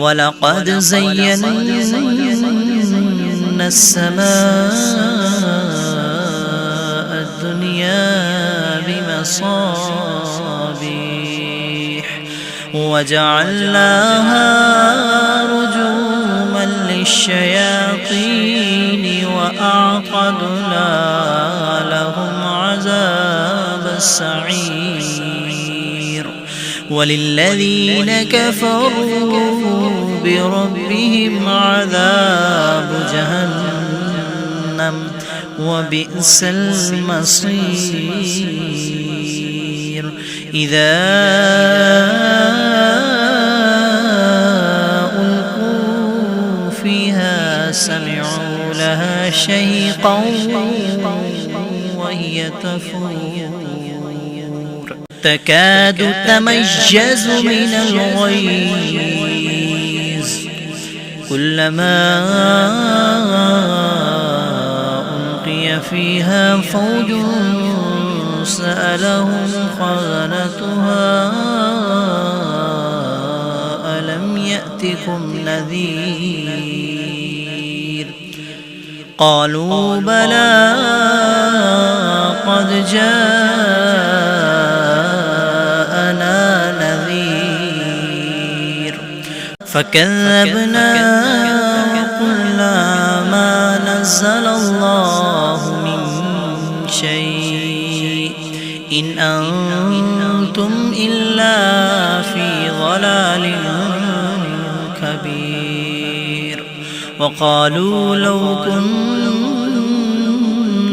ولقد زينا السماء الدنيا بمصابيح وجعلناها رجوما للشياطين وأعقدنا لهم عذاب السعير. وللذين كفروا بربهم عذاب جهنم وبئس المصير. إذا ألقوا فيها سمعوا لها شيقا وهي تفور. تكاد تميز من الغيظ. كلما ألقي فيها فوج سألهم خزنتها ألم يأتكم نذير؟ قالوا بلى. قد جاءنا نذير. فكذبنا وقلنا ما نزل الله من شيء. إن أنتم إلا في ضلال كبير. وقالوا لو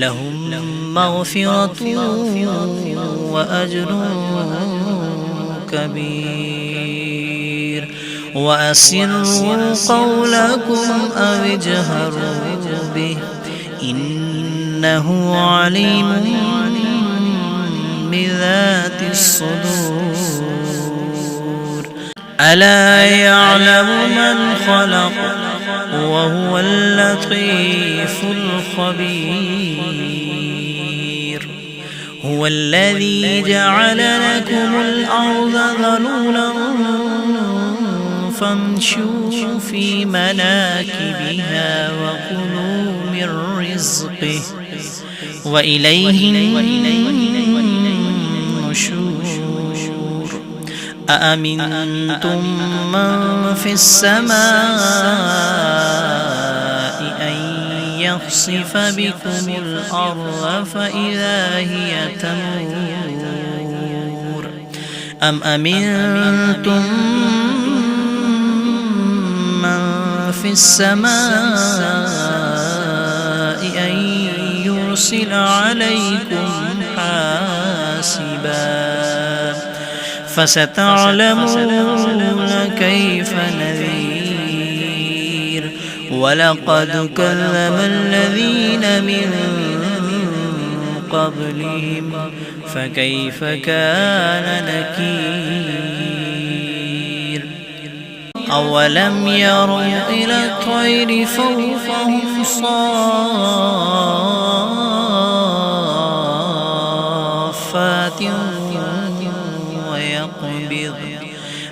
لهم مغفرة وأجر كبير. وأسروا قولكم أو اجهروا به. إنه عليم بذات الصدور. ألا يعلم من خلق وهو اللطيف الخبير. هو الذي جعل لكم الأرض ذلولا فامشوا في مناكبها وكلوا من رزقه. وإليه أأمنتم من في السماء أن يخسف بكم الأرض فإذا هي تمور؟ أم أمنتم من في السماء يرسل عليكم حاسبا؟ فستعلمون كيف نذير. ولقد كذب الذين من قبلهم. فكيف كان نكير؟ أولم يروا إلى الطير فوقهم صافات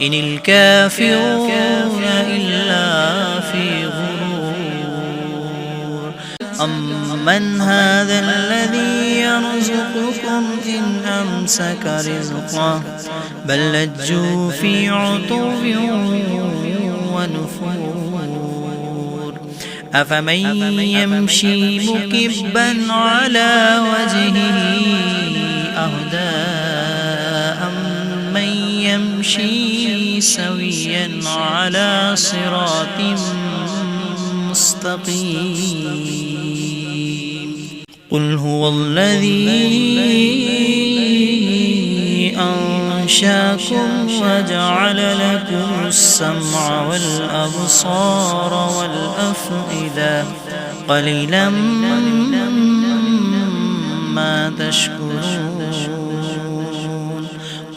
إن الكافرون إلا في غرور. أمن هذا الذي يرزقكم إن أمسك رزقه بل لجوا في عتو ونفور. أفمن يمشي مكبا على وجهه أهدى أمن يمشي سويا على صراط مستقيم. قل هو الذي أنشأكم وجعل لكم السمع والأبصار والأفئدة. قليلا ما تشكرون.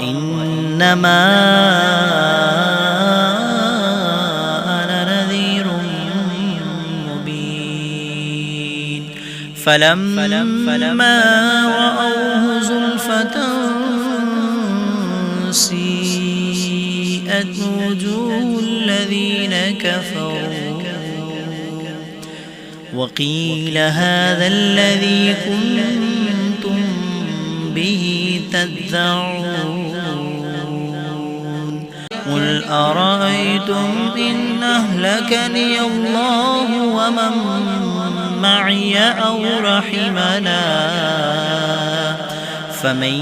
وإنما أنا نذير مبين. فلما رأوه زلفة سيئت وجوه الذين كفروا. وقيل هذا الذي كنتم به تدعون. قل أرأيتم إن أهلكني الله ومن معي أو رحمنا؟ فمن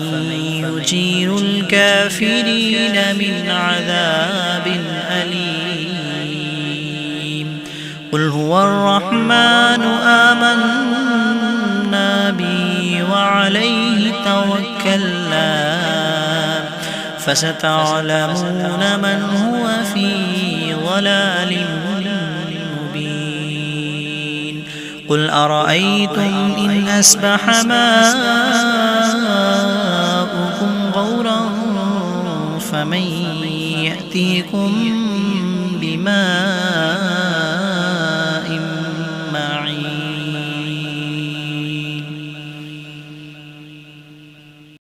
يجير الكافرين من عذاب أليم. قل هو الرحمن آمنا توكلنا فستعلمون من هو في ضلال مبين قل أرأيتم إن أسبح ماؤكم غورا فمن يأتيكم بماء